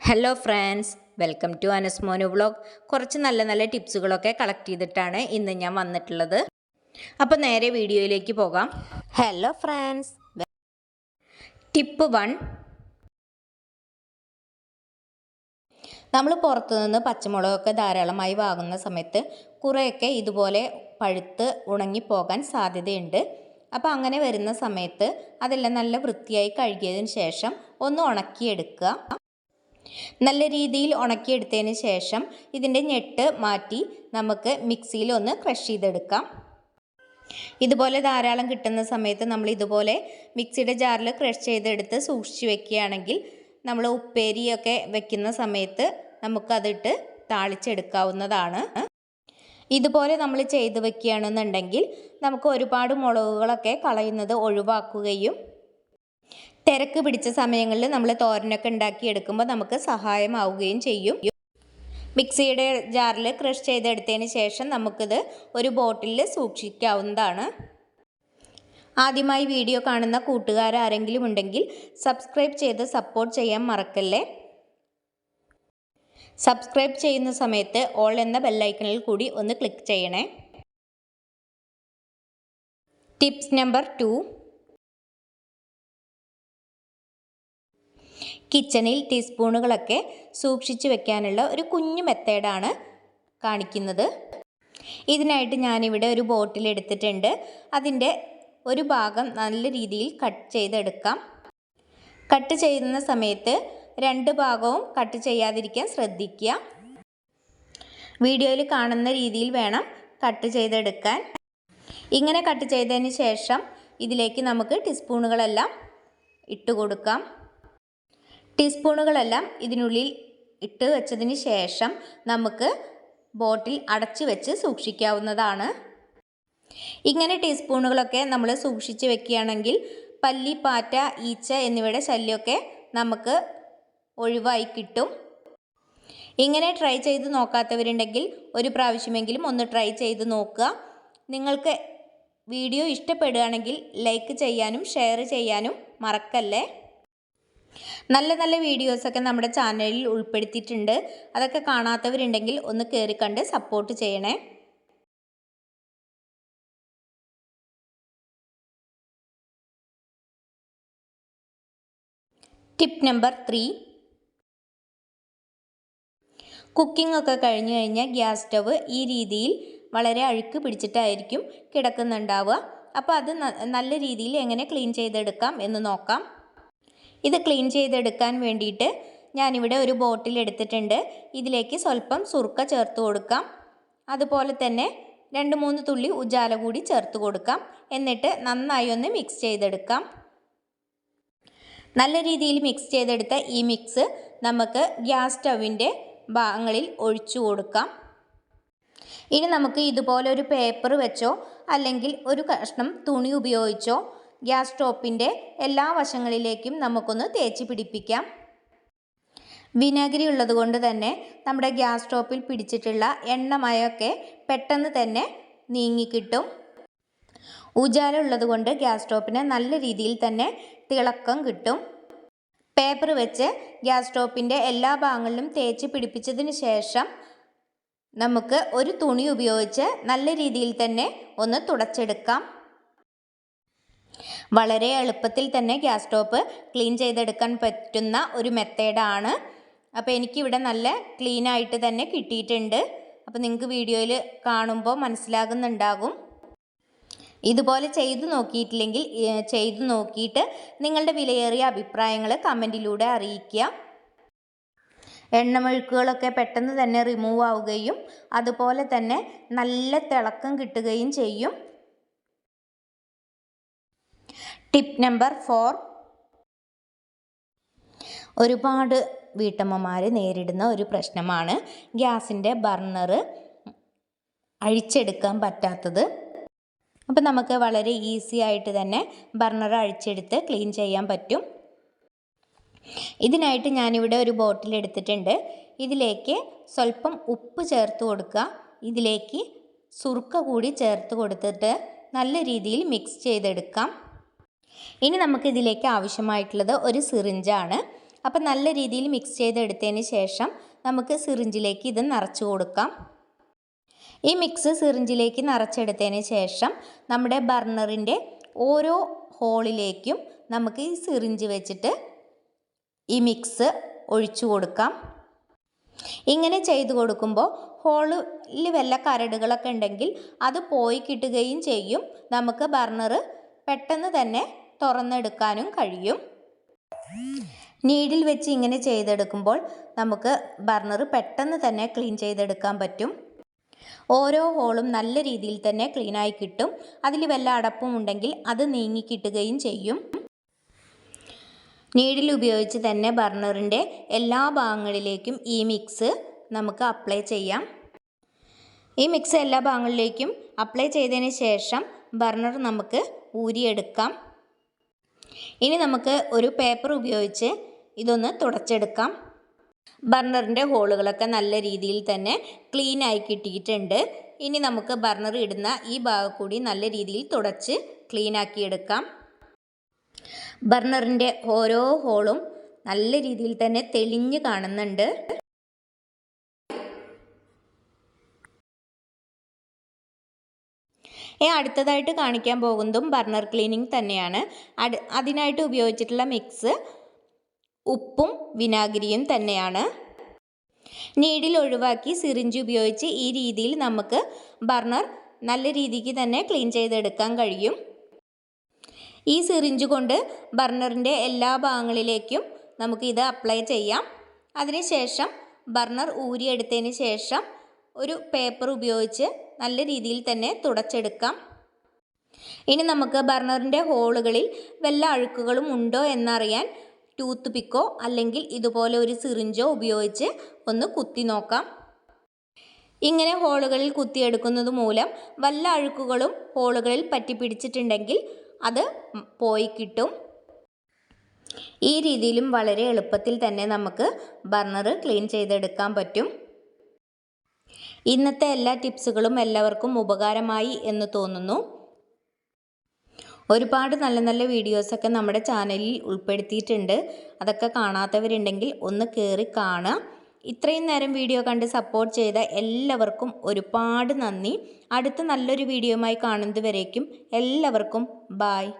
Hello friends welcome to അനസ്മോനു vlog കുറച്ച് നല്ല നല്ല ടിപ്സുകളൊക്കെ കളക്ട് ചെയ്തിട്ടാണ് ഇന്ന് ഞാൻ വന്നിട്ടുള്ളത്. അപ്പോൾ നേരെ വീഡിയോയിലേക്ക് പോകാം. ഹലോ ഫ്രണ്ട്സ് ടിപ്പ് വൺ നമ്മൾ പുറത്തുനിന്ന് പച്ചമുളകൊക്കെ ധാരാളമായി വാങ്ങുന്ന സമയത്ത് കുറേയൊക്കെ ഇതുപോലെ പഴുത്ത് ഉണങ്ങിപ്പോകാൻ സാധ്യതയുണ്ട്. അപ്പോൾ അങ്ങനെ വരുന്ന സമയത്ത് അതെല്ലാം നല്ല വൃത്തിയായി കഴുകിയതിന് ശേഷം ഒന്ന് ഉണക്കിയെടുക്കുക. നല്ല രീതിയിൽ ഉണക്കിയെടുത്തതിന് ശേഷം ഇതിന്റെ ഞെട്ട് മാറ്റി നമുക്ക് മിക്സിയിൽ ഒന്ന് ക്രഷ് ചെയ്തെടുക്കാം. ഇതുപോലെ ധാരാളം കിട്ടുന്ന സമയത്ത് നമ്മൾ ഇതുപോലെ മിക്സിയുടെ ജാറിൽ ക്രഷ് ചെയ്തെടുത്ത് സൂക്ഷിച്ച് വെക്കുകയാണെങ്കിൽ നമ്മൾ ഉപ്പേരിയൊക്കെ വെക്കുന്ന സമയത്ത് നമുക്കതിട്ട് താളിച്ചെടുക്കാവുന്നതാണ്. ഇതുപോലെ നമ്മൾ ചെയ്ത് വെക്കുകയാണെന്നുണ്ടെങ്കിൽ നമുക്ക് ഒരുപാട് മുളകുകളൊക്കെ കളയുന്നത് ഒഴിവാക്കുകയും തിരക്ക് പിടിച്ച സമയങ്ങളിൽ നമ്മൾ തോരനൊക്കെ ഉണ്ടാക്കി എടുക്കുമ്പോൾ നമുക്ക് സഹായമാവുകയും ചെയ്യും. മിക്സിയുടെ ജാറിൽ ക്രഷ് ചെയ്തെടുത്തതിന് ശേഷം നമുക്കിത് ഒരു ബോട്ടിലിൽ സൂക്ഷിക്കാവുന്നതാണ്. ആദ്യമായി വീഡിയോ കാണുന്ന കൂട്ടുകാരാരെങ്കിലും ഉണ്ടെങ്കിൽ സബ്സ്ക്രൈബ് ചെയ്ത് സപ്പോർട്ട് ചെയ്യാൻ മറക്കല്ലേ? സബ്സ്ക്രൈബ് ചെയ്യുന്ന സമയത്ത് ഓൾ എന്ന ബെല്ലൈക്കണിൽ കൂടി ഒന്ന് ക്ലിക്ക് ചെയ്യണേ. Tips number two. കിച്ചണിൽ ടീസ്പൂണുകളൊക്കെ സൂക്ഷിച്ചു വെക്കാനുള്ള ഒരു കുഞ്ഞു മെത്തേഡാണ് കാണിക്കുന്നത്. ഇതിനായിട്ട് ഞാനിവിടെ ഒരു ബോട്ടിൽ എടുത്തിട്ടുണ്ട്. അതിന്റെ ഒരു ഭാഗം നല്ല രീതിയിൽ കട്ട് ചെയ്തെടുക്കാം. കട്ട് ചെയ്യുന്ന സമയത്ത് രണ്ട് ഭാഗവും കട്ട് ചെയ്യാതിരിക്കാൻ ശ്രദ്ധിക്കുക. വീഡിയോയിൽ കാണുന്ന രീതിയിൽ വേണം കട്ട് ചെയ്തെടുക്കാൻ. ഇങ്ങനെ കട്ട് ചെയ്തതിന് ശേഷം ഇതിലേക്ക് നമുക്ക് ടീസ്പൂണുകളെല്ലാം ഇട്ട് കൊടുക്കാം. ടീസ്പൂണുകളെല്ലാം ഇതിനുള്ളിൽ ഇട്ട് വെച്ചതിന് ശേഷം നമുക്ക് ബോട്ടിൽ അടച്ചു വെച്ച് സൂക്ഷിക്കാവുന്നതാണ്. ഇങ്ങനെ ടീസ്പൂണുകളൊക്കെ നമ്മൾ സൂക്ഷിച്ച് വെക്കുകയാണെങ്കിൽ പല്ലി പാറ്റ ഈച്ച എന്നിവയുടെ ശല്യമൊക്കെ നമുക്ക് ഒഴിവായി കിട്ടും. ഇങ്ങനെ ട്രൈ ചെയ്ത് നോക്കാത്തവരുണ്ടെങ്കിൽ ഒരു പ്രാവശ്യമെങ്കിലും ഒന്ന് ട്രൈ ചെയ്ത് നോക്കുക. നിങ്ങൾക്ക് വീഡിയോ ഇഷ്ടപ്പെടുകയാണെങ്കിൽ ലൈക്ക് ചെയ്യാനും ഷെയർ ചെയ്യാനും മറക്കല്ലേ? നല്ല നല്ല വീഡിയോസൊക്കെ നമ്മുടെ ചാനലിൽ ഉൾപ്പെടുത്തിയിട്ടുണ്ട്. അതൊക്കെ കാണാത്തവരുണ്ടെങ്കിൽ ഒന്ന് കയറി കണ്ട് സപ്പോർട്ട് ചെയ്യണേ. ടിപ്പ് നമ്പർ ത്രീ കുക്കിംഗ് ഒക്കെ കഴിഞ്ഞു കഴിഞ്ഞാൽ ഗ്യാസ് സ്റ്റവ് ഈ രീതിയിൽ വളരെ അഴുക്ക് പിടിച്ചിട്ടായിരിക്കും കിടക്കുന്നുണ്ടാവുക. അപ്പോൾ അത് നല്ല രീതിയിൽ എങ്ങനെ ക്ലീൻ ചെയ്തെടുക്കാം എന്ന് നോക്കാം. ഇത് ക്ലീൻ ചെയ്തെടുക്കാൻ വേണ്ടിയിട്ട് ഞാനിവിടെ ഒരു ബോട്ടിൽ എടുത്തിട്ടുണ്ട്. ഇതിലേക്ക് സ്വല്പം സുർക്ക ചേർത്ത് കൊടുക്കാം. അതുപോലെ തന്നെ രണ്ട് മൂന്ന് തുള്ളി ഉജാല കൂടി ചേർത്ത് കൊടുക്കാം. എന്നിട്ട് നന്നായി ഒന്ന് മിക്സ് ചെയ്തെടുക്കാം. നല്ല രീതിയിൽ മിക്സ് ചെയ്തെടുത്ത ഈ മിക്സ് നമുക്ക് ഗ്യാസ് സ്റ്റവിന്റെ ഭാഗങ്ങളിൽ ഒഴിച്ചു കൊടുക്കാം. ഇനി നമുക്ക് ഇതുപോലെ ഒരു പേപ്പർ വെച്ചോ അല്ലെങ്കിൽ ഒരു കഷ്ണം തുണി ഉപയോഗിച്ചോ ഗ്യാസ് സ്റ്റോപ്പിന്റെ എല്ലാ വശങ്ങളിലേക്കും നമുക്കൊന്ന് തേച്ച് പിടിപ്പിക്കാം. വിനാഗിരി ഉള്ളത് കൊണ്ട് തന്നെ നമ്മുടെ ഗ്യാസ് സ്റ്റോപ്പിൽ പിടിച്ചിട്ടുള്ള എണ്ണമയൊക്കെ പെട്ടെന്ന് തന്നെ നീങ്ങിക്കിട്ടും. ഉജാല ഉള്ളത് കൊണ്ട് ഗ്യാസ് സ്റ്റോപ്പിന് നല്ല രീതിയിൽ തന്നെ തിളക്കം കിട്ടും. പേപ്പർ വെച്ച് ഗ്യാസ് സ്റ്റോപ്പിന്റെ എല്ലാ ഭാഗങ്ങളിലും തേച്ച് പിടിപ്പിച്ചതിന് ശേഷം നമുക്ക് ഒരു തുണി ഉപയോഗിച്ച് നല്ല രീതിയിൽ തന്നെ ഒന്ന് തുടച്ചെടുക്കാം. വളരെ എളുപ്പത്തിൽ തന്നെ ഗ്യാസ് സ്റ്റോപ്പ് ക്ലീൻ ചെയ്തെടുക്കാൻ പറ്റുന്ന ഒരു മെത്തേഡാണ്. അപ്പോൾ എനിക്കിവിടെ നല്ല ക്ലീനായിട്ട് തന്നെ കിട്ടിയിട്ടുണ്ട്. അപ്പോൾ നിങ്ങൾക്ക് വീഡിയോയിൽ കാണുമ്പോൾ മനസ്സിലാകുന്നുണ്ടാകും. ഇതുപോലെ ചെയ്തു നോക്കിയിട്ടില്ലെങ്കിൽ ചെയ്തു നോക്കിയിട്ട് നിങ്ങളുടെ വിലയേറിയ അഭിപ്രായങ്ങൾ കമന്റിലൂടെ അറിയിക്കുക. എണ്ണമെഴുക്കുകളൊക്കെ പെട്ടെന്ന് തന്നെ റിമൂവ് ആവുകയും അതുപോലെ തന്നെ നല്ല തിളക്കം കിട്ടുകയും ചെയ്യും. ടിപ്പ് നമ്പർ ഫോർ ഒരുപാട് വീട്ടമ്മമാർ നേരിടുന്ന ഒരു പ്രശ്നമാണ് ഗ്യാസിന്റെ ബർണർ അഴിച്ചെടുക്കാൻ പറ്റാത്തത്. അപ്പം നമുക്ക് വളരെ ഈസി ആയിട്ട് തന്നെ ബർണർ അഴിച്ചെടുത്ത് ക്ലീൻ ചെയ്യാൻ പറ്റും. ഇതിനായിട്ട് ഞാനിവിടെ ഒരു ബോട്ടിൽ എടുത്തിട്ടുണ്ട്. ഇതിലേക്ക് സ്വല്പം ഉപ്പ് ചേർത്ത് കൊടുക്കുക. ഇതിലേക്ക് സുറുക്ക കൂടി ചേർത്ത് കൊടുത്തിട്ട് നല്ല രീതിയിൽ മിക്സ് ചെയ്തെടുക്കാം. ഇനി നമുക്ക് ഇതിലേക്ക് ആവശ്യമായിട്ടുള്ളത് ഒരു സിറിഞ്ചാണ്. അപ്പം നല്ല രീതിയിൽ മിക്സ് ചെയ്തെടുത്തതിന് ശേഷം നമുക്ക് സിറിഞ്ചിലേക്ക് ഇത് നിറച്ചു കൊടുക്കാം. ഈ മിക്സ് സിറിഞ്ചിലേക്ക് നിറച്ചെടുത്തതിന് ശേഷം നമ്മുടെ ബർണറിന്റെ ഓരോ ഹോളിലേക്കും നമുക്ക് ഈ സിറിഞ്ച് വെച്ചിട്ട് ഈ മിക്സ് ഒഴിച്ചു കൊടുക്കാം. ഇങ്ങനെ ചെയ്തു കൊടുക്കുമ്പോൾ ഹോളിൽ വല്ല കരടുകളൊക്കെ ഉണ്ടെങ്കിൽ അത് പോയി കിട്ടുകയും ചെയ്യും. നമുക്ക് ബർണർ പെട്ടെന്ന് തന്നെ തുറന്നെടുക്കാനും കഴിയും. നീഡിൽ വെച്ച് ഇങ്ങനെ ചെയ്തെടുക്കുമ്പോൾ നമുക്ക് ബർണർ പെട്ടെന്ന് തന്നെ ക്ലീൻ ചെയ്തെടുക്കാൻ പറ്റും. ഓരോ ഹോളും നല്ല രീതിയിൽ തന്നെ ക്ലീനായി കിട്ടും. അതിൽ വല്ല അടപ്പും ഉണ്ടെങ്കിൽ അത് നീങ്ങി കിട്ടുകയും ചെയ്യും. നീഡിൽ ഉപയോഗിച്ച് തന്നെ ബർണറിന്റെ എല്ലാ ഭാഗങ്ങളിലേക്കും ഈ മിക്സ് നമുക്ക് അപ്ലൈ ചെയ്യാം. ഈ മിക്സ് എല്ലാ ഭാഗങ്ങളിലേക്കും അപ്ലൈ ചെയ്തതിന് ശേഷം ബർണർ നമുക്ക് ഊരിയെടുക്കാം. ഇനി നമുക്ക് ഒരു പേപ്പർ ഉപയോഗിച്ച് ഇതൊന്ന് തുടച്ചെടുക്കാം. ബർണറിന്റെ ഹോളുകളൊക്കെ നല്ല രീതിയിൽ തന്നെ ക്ലീൻ ആയി കിട്ടിയിട്ടുണ്ട്. ഇനി നമുക്ക് ബർണർ ഇടുന്ന ഈ ഭാഗം കൂടി നല്ല രീതിയിൽ തുടച്ച് ക്ലീൻ ആക്കിയെടുക്കാം ബർണറിന്റെ ഓരോ ഹോളും നല്ല രീതിയിൽ തന്നെ തെളിഞ്ഞ് കാണുന്നുണ്ട് ഇനി അടുത്തതായിട്ട് കാണിക്കാൻ പോകുന്നതും ബർണർ ക്ലീനിങ് തന്നെയാണ്. അതിനായിട്ട് ഉപയോഗിച്ചിട്ടുള്ള മിക്സ് ഉപ്പും വിനാഗിരിയും തന്നെയാണ്. നീഡിൽ ഒഴിവാക്കി സിറിഞ്ച് ഉപയോഗിച്ച് ഈ രീതിയിൽ നമുക്ക് ബർണർ നല്ല രീതിക്ക് തന്നെ ക്ലീൻ ചെയ്തെടുക്കാൻ കഴിയും. ഈ സിറിഞ്ച് കൊണ്ട് ബർണറിന്റെ എല്ലാ ഭാഗങ്ങളിലേക്കും നമുക്ക് ഇത് അപ്ലൈ ചെയ്യാം. അതിനുശേഷം ബർണർ ഊരിയെടുത്തതിന് ശേഷം ഒരു പേപ്പർ ഉപയോഗിച്ച് നല്ല രീതിയിൽ തന്നെ തുടച്ചെടുക്കാം. ഇനി നമുക്ക് ബർണറിന്റെ ഹോളുകളിൽ വല്ല അഴുക്കുകളും ഉണ്ടോ എന്നറിയാൻ ടൂത്ത് പിക്കോ അല്ലെങ്കിൽ ഇതുപോലെ ഒരു സിറിഞ്ചോ ഉപയോഗിച്ച് ഒന്ന് കുത്തി നോക്കാം. ഇങ്ങനെ ഹോളുകളിൽ കുത്തിയെടുക്കുന്നത് മൂലം വല്ല അഴുക്കുകളും ഹോളുകളിൽ പറ്റിപ്പിടിച്ചിട്ടുണ്ടെങ്കിൽ അത് പോയി കിട്ടും. ഈ രീതിയിലും വളരെ എളുപ്പത്തിൽ തന്നെ നമുക്ക് ബർണർ ക്ലീൻ ചെയ്തെടുക്കാൻ പറ്റും. ഇന്നത്തെ എല്ലാ ടിപ്സുകളും എല്ലാവർക്കും ഉപകാരമായി എന്ന് തോന്നുന്നു. ഒരുപാട് നല്ല നല്ല വീഡിയോസൊക്കെ നമ്മുടെ ചാനലിൽ ഉൾപ്പെടുത്തിയിട്ടുണ്ട്. അതൊക്കെ കാണാത്തവരുണ്ടെങ്കിൽ ഒന്ന് കയറി കാണുക. ഇത്രയും നേരം വീഡിയോ കണ്ട് സപ്പോർട്ട് ചെയ്ത എല്ലാവർക്കും ഒരുപാട് നന്ദി. അടുത്ത നല്ലൊരു വീഡിയോയുമായി കാണുന്നത് വരേക്കും എല്ലാവർക്കും ബായ്